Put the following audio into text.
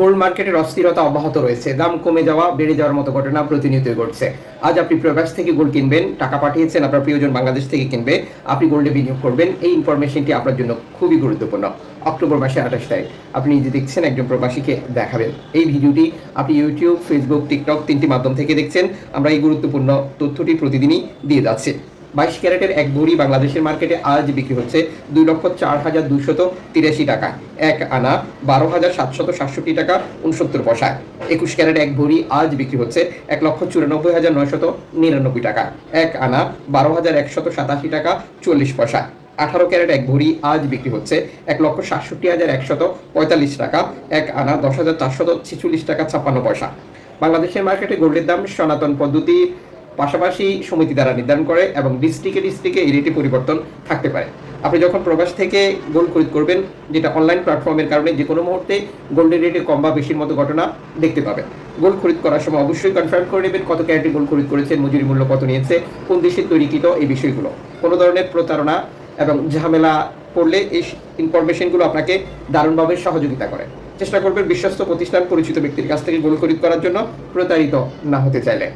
Gold মার্কেটের অস্থিরতা অব্যাহত রয়েছে। দাম কমে যাওয়া, বেড়ে যাওয়ার মতো ঘটনা প্রতিনিয়তই ঘটছে। আজ আপনি প্রবাস থেকে গোল্ড কিনবেন, টাকা পাঠিয়েছেন, আপনার প্রিয়জন বাংলাদেশ থেকে কিনবে, আপনি গোল্ডে বিনিয়োগ করবেন। এই ইনফরমেশনটি আপনার জন্য খুবই গুরুত্বপূর্ণ। অক্টোবর মাসে আঠাশ তারিখ। আপনি নিজে দেখছেন, একজন প্রবাসীকে দেখাবেন। এই ভিডিওটি আপনি ইউটিউব ফেসবুক টিকটক তিনটি মাধ্যম থেকে দেখছেন। আমরা এই গুরুত্বপূর্ণ তথ্যটি প্রতিদিনই দিয়ে যাচ্ছি। বাইশ ক্যারেটের এক ভরি বাংলাদেশের মার্কেটে আজ বিক্রি হচ্ছে দুই লক্ষ চার হাজার দুশত তিরাশি টাকা। এক আনা বারো হাজার সাতশত সাতষট্টি টাকা উনসত্তর পয়সা। একুশ ক্যারেট এক ভরি আজ বিক্রি হচ্ছে এক লক্ষ চুরানব্বই হাজার নয়শত নিরানব্বই টাকা। এক আনা বারো হাজার একশত সাতাশি টাকা চল্লিশ পয়সা। আঠারো ক্যারেট এক ভরি আজ বিক্রি হচ্ছে এক লক্ষ সাতষট্টি হাজার একশত পঁয়তাল্লিশ টাকা। এক আনা দশ হাজার চারশত ছেচল্লিশ টাকা ছাপ্পান্ন পয়সা। বাংলাদেশের মার্কেটে গোল্ডের দাম সনাতন পদ্ধতি পাশাপাশি সমিতি দ্বারা নির্ধারণ করে এবং ডিস্ট্রিক্টে ডিস্ট্রিক্টে এই রেটে পরিবর্তন থাকতে পারে। আপনি যখন প্রবাস থেকে গোল্ড খরিদ করবেন, যেটা অনলাইন প্ল্যাটফর্মের কারণে যে কোনো মুহূর্তে গোল্ডের রেটে কম বা বেশির মতো ঘটনা দেখতে পাবেন। গোল্ড খরিদ করার সময় অবশ্যই কনফার্ম করে নেবেন কত ক্যারেটে গোল্ড খরিদ করেছেন, মজুরি মূল্য কত নিয়েছে, কোন দেশের তৈরিকৃত এই বিষয়গুলো। কোনো ধরনের প্রতারণা এবং ঝামেলা পড়লে এই ইনফরমেশনগুলো আপনাকে দারুণভাবে সহযোগিতা করে। চেষ্টা করবেন বিশ্বস্ত প্রতিষ্ঠান পরিচিত ব্যক্তির কাছ থেকে গোল্ড খরিদ করার জন্য প্রতারিত না হতে চাইলে।